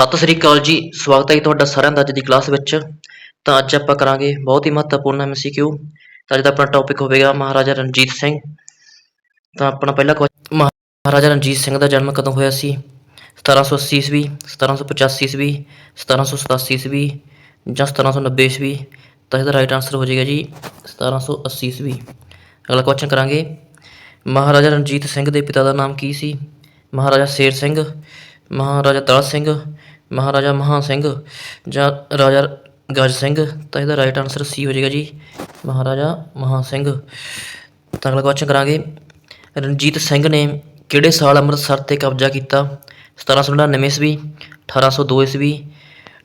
ਸਤਿ ਸ੍ਰੀ ਅਕਾਲ ਜੀ, ਸਵਾਗਤ ਹੈ ਜੀ ਤੁਹਾਡਾ ਸਾਰਿਆਂ ਦਾ ਅੱਜ ਦੀ ਕਲਾਸ ਵਿੱਚ। ਤਾਂ ਅੱਜ ਆਪਾਂ ਕਰਾਂਗੇ ਬਹੁਤ ਹੀ ਮਹੱਤਵਪੂਰਨ ਐਮਸੀਕਿਊ ਤਾਂ ਅੱਜ ਦਾ ਆਪਣਾ ਟੌਪਿਕ ਹੋਵੇਗਾ ਮਹਾਰਾਜਾ ਰਣਜੀਤ ਸਿੰਘ। ਤਾਂ ਆਪਣਾ ਪਹਿਲਾ ਕੁਐਸਚਨ ਮਹਾਰਾਜਾ ਰਣਜੀਤ ਸਿੰਘ ਦਾ ਜਨਮ ਕਦੋਂ ਹੋਇਆ ਸੀ? 1780 ਈਸਵੀ 1785 ਈਸਵੀ 1787 ਈਸਵੀ ਜਾਂ 1790 ਈਸਵੀ? ਤਾਂ ਇਹਦਾ ਰਾਈਟ ਆਨਸਰ ਹੋ ਜਾਏਗਾ ਜੀ 1780 ਈਸਵੀ। ਅਗਲਾ ਕੁਐਸਚਨ ਕਰਾਂਗੇ। ਮਹਾਰਾਜਾ ਰਣਜੀਤ ਸਿੰਘ ਦੇ ਪਿਤਾ ਦਾ ਨਾਮ ਕੀ ਸੀ? ਮਹਾਰਾਜਾ ਸ਼ੇਰ ਸਿੰਘ ਮਹਾਰਾਜਾ ਦਲ ਸਿੰਘ, ਮਹਾਰਾਜਾ ਮਹਾਂ ਸਿੰਘ ਜਾਂ ਰਾਜਾ ਗਜ ਸਿੰਘ, ਤਾਂ ਇਹਦਾ ਰਾਈਟ ਆਨਸਰ ਸੀ ਹੋ ਜਾਏਗਾ ਜੀ, ਮਹਾਰਾਜਾ ਮਹਾਂ ਸਿੰਘ। ਤਾਂ ਅਗਲਾ ਕੁਐਸਚਨ ਕਰਾਂਗੇ, ਰਣਜੀਤ ਸਿੰਘ ਨੇ ਕਿਹੜੇ ਸਾਲ ਅੰਮ੍ਰਿਤਸਰ ਤੇ ਕਬਜ਼ਾ ਕੀਤਾ? 1799 ਈਸਵੀ 1802 ਈਸਵੀ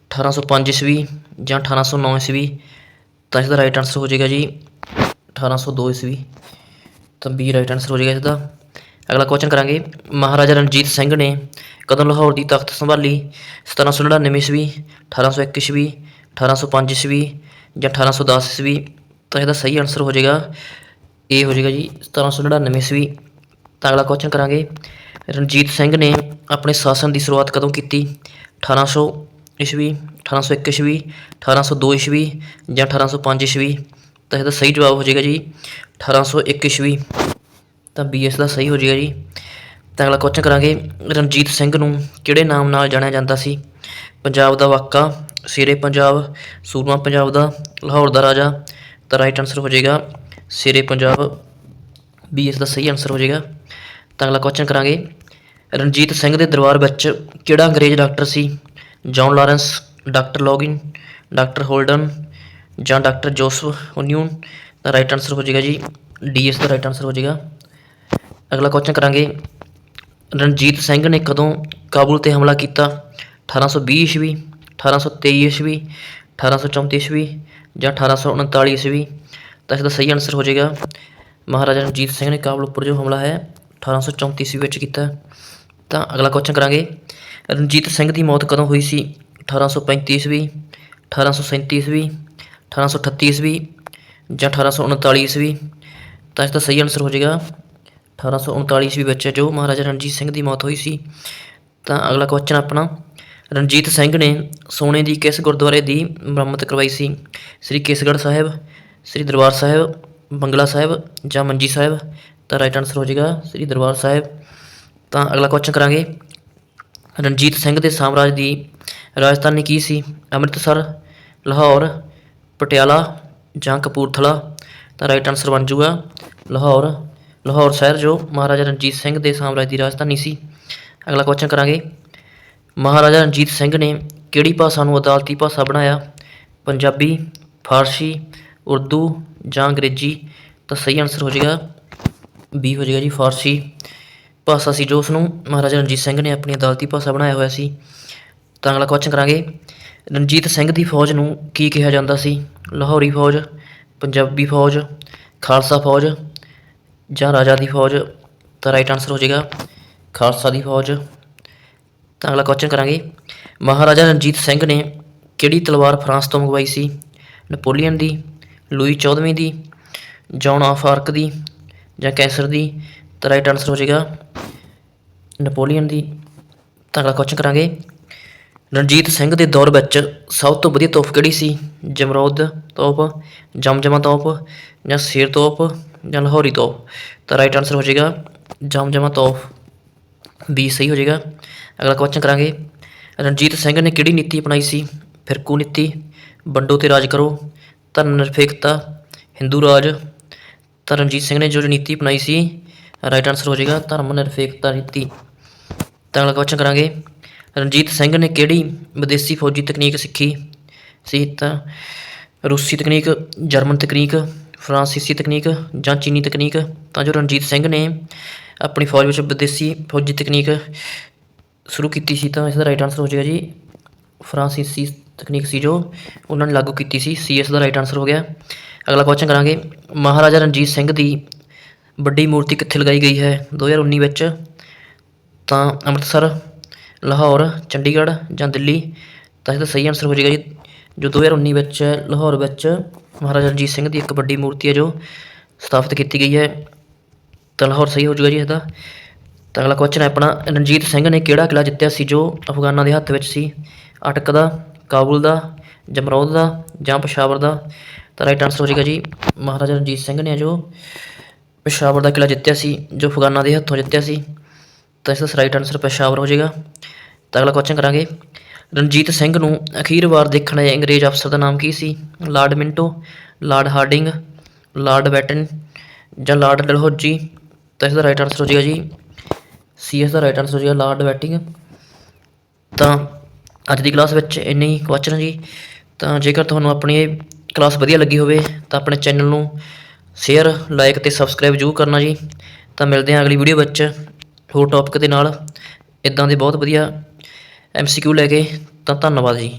1805 ਈਸਵੀ ਜਾਂ 1809 ਈਸਵੀ? ਤਾਂ ਇਸਦਾ ਰਾਈਟ ਆਨਸਰ ਹੋ ਜਾਏਗਾ ਜੀ 1802 ਈਸਵੀ। ਤਾਂ ਬੀ ਰਾਈਟ ਆਨਸਰ ਹੋ ਜਾਏਗਾ ਇਸਦਾ ਅਗਲਾ ਕੁਐਸਚਨ ਕਰਾਂਗੇ। ਮਹਾਰਾਜਾ ਰਣਜੀਤ ਸਿੰਘ ਨੇ ਕਦੋਂ ਲਾਹੌਰ ਦੀ ਤਖਤ ਸੰਭਾਲੀ। 1799 ਈਸਵੀ 1801 ਈਸਵੀ 1805 ਈਸਵੀ ਜਾਂ 1810 ਈਸਵੀ ਤਾਂ ਇਹਦਾ ਸਹੀ ਆਨਸਰ ਹੋ ਜਾਏਗਾ। ਏ ਹੋ ਜਾਏਗਾ ਜੀ 1799 ਈਸਵੀ। ਤਾਂ ਅਗਲਾ ਕੁਐਸਚਨ ਕਰਾਂਗੇ। ਰਣਜੀਤ ਸਿੰਘ ਨੇ ਆਪਣੇ ਸ਼ਾਸਨ ਦੀ ਸ਼ੁਰੂਆਤ ਕਦੋਂ ਕੀਤੀ? 1800 ਈਸਵੀ 1801 ਈਸਵੀ 1802 ਈਸਵੀ ਜਾਂ 1805 ਈਸਵੀ? ਤਾਂ ਇਹਦਾ ਸਹੀ ਜਵਾਬ ਹੋ ਜਾਏਗਾ ਜੀ 1801 ਈਸਵੀ। ਤਾਂ ਬੀਐਸ ਦਾ ਸਹੀ ਹੋ ਜਾਏਗਾ ਜੀ। ਤਾਂ ਅਗਲਾ ਕੁਐਸਚਨ ਕਰਾਂਗੇ, ਰਣਜੀਤ ਸਿੰਘ ਨੂੰ ਕਿਹੜੇ ਨਾਮ ਨਾਲ ਜਾਣਿਆ ਜਾਂਦਾ ਸੀ? ਪੰਜਾਬ ਦਾ ਵਾਕਾ, ਸਿਰੇ ਪੰਜਾਬ, ਸੂਰਮਾ ਪੰਜਾਬ ਦਾ, ਲਾਹੌਰ ਦਾ ਰਾਜਾ। ਤਾਂ ਰਾਈਟ ਆਨਸਰ ਹੋ ਜਾਏਗਾ, ਸਿਰੇ ਪੰਜਾਬ। ਬੀਐਸ ਦਾ ਸਹੀ ਆਨਸਰ ਹੋ ਜਾਏਗਾ। ਤਾਂ ਅਗਲਾ ਕੁਐਸਚਨ ਕਰਾਂਗੇ, ਰਣਜੀਤ ਸਿੰਘ ਦੇ ਦਰਬਾਰ ਵਿੱਚ ਕਿਹੜਾ ਅੰਗਰੇਜ਼ ਡਾਕਟਰ ਸੀ? John Lawrence doctor Login doctor Holden ਜਾਂ ਡਾਕਟਰ ਜੋਸਫ ਓਨਿਊਨ ਦਾ ਰਾਈਟ ਆਨਸਰ ਹੋ ਜਾਏਗਾ ਜੀ ਡੀਐਸ ਦਾ ਰਾਈਟ ਆਨਸਰ ਹੋ ਜਾਏਗਾ। ਅਗਲਾ ਕੁਐਸਚਨ ਕਰਾਂਗੇ। ਰਣਜੀਤ ਸਿੰਘ ਨੇ ਕਦੋਂ ਕਾਬੁਲ ਤੇ ਹਮਲਾ ਕੀਤਾ? 1820 ਈਸਵੀ 1823 ਈਸਵੀ 1834 ਈਸਵੀ ਜਾਂ 1839 ਈਸਵੀ? ਤਾਂ ਇਸ ਦਾ ਸਹੀ ਆਨਸਰ ਹੋ ਜਾਏਗਾ। ਮਹਾਰਾਜਾ ਰਣਜੀਤ ਸਿੰਘ ਨੇ ਕਾਬਲ ਉੱਪਰ ਜੋ ਹਮਲਾ ਹੈ 1834 ਈਸਵੀ ਵਿੱਚ ਕੀਤਾ। ਤਾਂ ਅਗਲਾ ਕੁਐਸਚਨ ਕਰਾਂਗੇ। ਰਣਜੀਤ ਸਿੰਘ ਦੀ ਮੌਤ ਕਦੋਂ ਹੋਈ ਸੀ? 1835 ਈਸਵੀ 1837 ਈਸਵੀ 1838 ਈਸਵੀ ਜਾਂ 1839 ਈਸਵੀ? ਤਾਂ ਇਸ ਦਾ ਸਹੀ ਆਨਸਰ ਹੋ ਜਾਏਗਾ। 1839 ਈਸਵੀ ਵਿੱਚ ਜੋ ਮਹਾਰਾਜਾ ਰਣਜੀਤ ਸਿੰਘ ਦੀ ਮੌਤ ਹੋਈ ਸੀ, ਤਾਂ ਅਗਲਾ ਕੁਐਸਚਨ ਆਪਣਾ, ਰਣਜੀਤ ਸਿੰਘ ਨੇ ਸੋਨੇ ਦੀ ਕਿਸ ਗੁਰਦੁਆਰੇ ਦੀ ਮੁਰੰਮਤ ਕਰਵਾਈ ਸੀ? ਸ੍ਰੀ ਕੇਸਗੜ੍ਹ ਸਾਹਿਬ, ਸ੍ਰੀ ਦਰਬਾਰ ਸਾਹਿਬ, ਬੰਗਲਾ ਸਾਹਿਬ ਜਾਂ ਮੰਜੀ ਸਾਹਿਬ? ਤਾਂ ਰਾਈਟ ਆਨਸਰ ਹੋ ਜਾਏਗਾ ਸ੍ਰੀ ਦਰਬਾਰ ਸਾਹਿਬ। ਤਾਂ ਅਗਲਾ ਕੁਐਸਚਨ ਕਰਾਂਗੇ, ਰਣਜੀਤ ਸਿੰਘ ਦੇ ਸਾਮਰਾਜ ਦੀ ਰਾਜਧਾਨੀ ਕੀ ਸੀ? ਅੰਮ੍ਰਿਤਸਰ, ਲਾਹੌਰ, ਪਟਿਆਲਾ ਜਾਂ ਕਪੂਰਥਲਾ? ਤਾਂ ਰਾਈਟ ਆਨਸਰ ਬਣ ਜਾਊਗਾ ਲਾਹੌਰ ਲਾਹੌਰ ਸ਼ਹਿਰ ਜੋ ਮਹਾਰਾਜਾ ਰਣਜੀਤ ਸਿੰਘ ਦੇ ਸਾਮਰਾਜ ਦੀ ਰਾਜਧਾਨੀ ਸੀ। ਅਗਲਾ ਕੁਐਸਚਨ ਕਰਾਂਗੇ। ਮਹਾਰਾਜਾ ਰਣਜੀਤ ਸਿੰਘ ਨੇ ਕਿਹੜੀ ਭਾਸ਼ਾ ਨੂੰ ਅਦਾਲਤੀ ਭਾਸ਼ਾ ਬਣਾਇਆ? ਪੰਜਾਬੀ, ਫਾਰਸੀ, ਉਰਦੂ ਜਾਂ ਅੰਗਰੇਜ਼ੀ? ਤਾਂ ਸਹੀ ਆਨਸਰ ਹੋ ਜਾਏਗਾ ਬੀ ਹੋ ਜਾਏਗਾ ਜੀ ਫਾਰਸੀ। ਭਾਸ਼ਾ ਸੀ ਜੋ ਉਸ ਨੂੰ ਮਹਾਰਾਜਾ ਰਣਜੀਤ ਸਿੰਘ ਨੇ ਆਪਣੀ ਅਦਾਲਤੀ ਭਾਸ਼ਾ ਬਣਾਇਆ ਹੋਇਆ ਸੀ। ਤਾਂ ਅਗਲਾ ਕੁਐਸਚਨ ਕਰਾਂਗੇ। ਰਣਜੀਤ ਸਿੰਘ ਦੀ ਫੌਜ ਨੂੰ ਕੀ ਕਿਹਾ ਜਾਂਦਾ ਸੀ? ਲਾਹੌਰੀ ਫੌਜ, ਪੰਜਾਬੀ ਫੌਜ, ਖਾਲਸਾ ਫੌਜ ਜਾਂ ਰਾਜਾ ਦੀ ਫੌਜ, ਤਾਂ ਰਾਈਟ ਆਨਸਰ ਹੋ ਜਾਏਗਾ ਖਾਲਸਾ ਦੀ ਫੌਜ। ਤਾਂ ਅਗਲਾ ਕੁਐਸਚਨ ਕਰਾਂਗੇ। ਮਹਾਰਾਜਾ ਰਣਜੀਤ ਸਿੰਘ ਨੇ ਕਿਹੜੀ ਤਲਵਾਰ ਫਰਾਂਸ ਤੋਂ ਮੰਗਵਾਈ ਸੀ? ਨਪੋਲੀਅਨ ਦੀ, ਲੂਈ 14ਵੀਂ ਦੀ, ਜੌਨ ਆਫ ਆਰਕ ਦੀ ਜਾਂ ਕੈਸਰ ਦੀ? ਤਾਂ ਰਾਈਟ ਆਨਸਰ ਹੋ ਜਾਏਗਾ ਨਪੋਲੀਅਨ ਦੀ। ਤਾਂ ਅਗਲਾ ਕੁਐਸਚਨ ਕਰਾਂਗੇ। ਰਣਜੀਤ ਸਿੰਘ ਦੇ ਦੌਰ ਵਿੱਚ ਸਭ ਤੋਂ ਵਧੀਆ ਤੋਪ ਕਿਹੜੀ ਸੀ? ਜਮਰੌਦ ਤੋਪ ਜਮਜਮਾ ਤੋਪ ਜਾਂ ਸ਼ੇਰ ਤੋਪ ਜਾਂ ਲਾਹੌਰੀ ਤੋਪ ਤਾਂ ਰਾਈਟ ਆਨਸਰ ਹੋ ਜਾਏਗਾ ਜਮਜਮਾ ਤੋਪ ਬੀ ਸਹੀ ਹੋ ਜਾਏਗਾ ਅਗਲਾ ਕੁਐਸਚਨ ਕਰਾਂਗੇ ਰਣਜੀਤ ਸਿੰਘ ਨੇ ਕਿਹੜੀ ਨੀਤੀ ਅਪਣਾਈ ਸੀ ਫਿਰਕੂ ਨੀਤੀ ਵੰਡੋ ਤੇ ਰਾਜ ਕਰੋ ਧਰਮ ਨਿਰਪੇਖਤਾ ਹਿੰਦੂ ਰਾਜ ਤਾਂ ਰਣਜੀਤ ਸਿੰਘ ਨੇ ਜੋ ਨੀਤੀ ਅਪਣਾਈ ਸੀ ਰਾਈਟ ਆਨਸਰ ਹੋ ਜਾਏਗਾ ਧਰਮ ਨਿਰਪੇਖਤਾ ਨੀਤੀ ਤਾਂ ਅਗਲਾ ਕੁਐਸਚਨ ਕਰਾਂਗੇ ਰਣਜੀਤ ਸਿੰਘ ਨੇ ਕਿਹੜੀ ਵਿਦੇਸ਼ੀ ਫੌਜੀ ਤਕਨੀਕ ਸਿੱਖੀ ਸੀ ਤਾਂ ਰੂਸੀ ਤਕਨੀਕ ਜਰਮਨ ਤਕਨੀਕ ਫਰਾਂਸੀਸੀ ਤਕਨੀਕ ਜਾਂ ਚੀਨੀ ਤਕਨੀਕ, ਤਾਂ ਜੋ ਰਣਜੀਤ ਸਿੰਘ ਨੇ ਆਪਣੀ ਫੌਜ ਵਿੱਚ ਵਿਦੇਸ਼ੀ ਫੌਜੀ ਤਕਨੀਕ ਸ਼ੁਰੂ ਕੀਤੀ ਸੀ, ਤਾਂ ਇਸ ਦਾ ਰਾਈਟ ਆਨਸਰ ਹੋ ਜਾਏਗਾ ਜੀ ਫਰਾਂਸੀਸੀ ਤਕਨੀਕ ਸੀ ਜੋ ਉਹਨਾਂ ਨੇ ਲਾਗੂ ਕੀਤੀ ਸੀ ਸੀ ਐਸ ਦਾ ਰਾਈਟ ਆਨਸਰ ਹੋ ਗਿਆ। ਅਗਲਾ ਕੁਐਸਚਨ ਕਰਾਂਗੇ। ਮਹਾਰਾਜਾ ਰਣਜੀਤ ਸਿੰਘ ਦੀ ਵੱਡੀ ਮੂਰਤੀ ਕਿੱਥੇ ਲਗਾਈ ਗਈ ਹੈ? 2019 ਵਿੱਚ ਤਾਂ ਅੰਮ੍ਰਿਤਸਰ, ਲਾਹੌਰ, ਚੰਡੀਗੜ੍ਹ ਜਾਂ ਦਿੱਲੀ? ਤਾਂ ਇਹਦਾ ਸਹੀ ਆਨਸਰ ਹੋ ਜਾਏਗਾ ਜੀ, ਜੋ 2019 ਵਿੱਚ, ਲਾਹੌਰ ਵਿੱਚ ਮਹਾਰਾਜਾ ਰਣਜੀਤ ਸਿੰਘ ਦੀ ਇੱਕ ਵੱਡੀ ਮੂਰਤੀ ਹੈ ਜੋ ਸਥਾਪਿਤ ਕੀਤੀ ਗਈ ਹੈ। ਤਾਂ ਲਾਹੌਰ ਸਹੀ ਹੋ ਜਾਊਗਾ ਜੀ ਇਹਦਾ। ਤਾਂ ਅਗਲਾ ਕੁਐਸਚਨ ਹੈ ਆਪਣਾ, ਰਣਜੀਤ ਸਿੰਘ ਨੇ ਕਿਹੜਾ ਕਿਲ੍ਹਾ ਜਿੱਤਿਆ ਸੀ ਜੋ ਅਫਗਾਨਾਂ ਦੇ ਹੱਥ ਵਿੱਚ ਸੀ? ਅਟਕ ਦਾ, ਕਾਬੁਲ ਦਾ, ਜਮਰੌਦ ਦਾ ਜਾਂ ਪਸ਼ਾਵਰ ਦਾ? ਤਾਂ ਰਾਈਟ ਆਨਸਰ ਹੋ ਜਾਏਗਾ ਜੀ, ਮਹਾਰਾਜਾ ਰਣਜੀਤ ਸਿੰਘ ਨੇ ਜੋ ਪਸ਼ਾਵਰ ਦਾ ਕਿਲ੍ਹਾ ਜਿੱਤਿਆ ਸੀ, ਜੋ ਅਫਗਾਨਾਂ ਦੇ ਹੱਥੋਂ ਜਿੱਤਿਆ ਸੀ। ਤਾਂ ਇਸ ਦਾ ਰਾਈਟ ਆਨਸਰ ਪਸ਼ਾਵਰ ਹੋ ਜਾਏਗਾ ਤਾਂ ਅਗਲਾ ਕੁਐਸਚਨ ਕਰਾਂਗੇ ਰਣਜੀਤ ਸਿੰਘ ਨੂੰ ਅਖੀਰ ਵਾਰ ਦੇਖਣ ਆਏ ਅੰਗਰੇਜ਼ ਅਫਸਰ ਦਾ ਨਾਮ ਕੀ ਸੀ? Lord Minto, Lord Hardinge, Lord ਵੈਟਨ ਜਾਂ ਲਾਰਡ ਡਲਹੌਜੀ? ਤਾਂ ਇਸ ਦਾ ਰਾਈਟ ਆਨਸਰ ਹੋ ਜਾਏਗਾ ਜੀ ਸੀ ਇਸ ਦਾ ਰਾਈਟ ਆਨਸਰ ਹੋ ਜਾਏਗਾ ਲਾਰਡ ਬੈਟਿੰਗ। ਤਾਂ ਅੱਜ ਦੀ ਕਲਾਸ ਵਿੱਚ ਇੰਨੇ ਹੀ ਕੁਐਸਚਨ ਜੀ। ਤਾਂ ਜੇਕਰ ਤੁਹਾਨੂੰ ਆਪਣੀ ਇਹ ਕਲਾਸ ਵਧੀਆ ਲੱਗੀ ਹੋਵੇ, ਤਾਂ ਆਪਣੇ ਚੈਨਲ ਨੂੰ ਸ਼ੇਅਰ ਲਾਈਕ ਤੇ ਸਬਸਕ੍ਰਾਈਬ ਜ਼ਰੂਰ ਕਰਨਾ ਜੀ। ਤਾਂ ਮਿਲਦੇ ਹਾਂ ਅਗਲੀ ਵੀਡੀਓ ਵਿੱਚ ਹੋਰ ਟੌਪਿਕ ਦੇ ਨਾਲ। ਇਦਾਂ ਦੇ ਬਹੁਤ ਵਧੀਆ ਐਮਸੀਕਿਊ ਲੈ ਕੇ ਤਾਂ ਧੰਨਵਾਦ ਜੀ।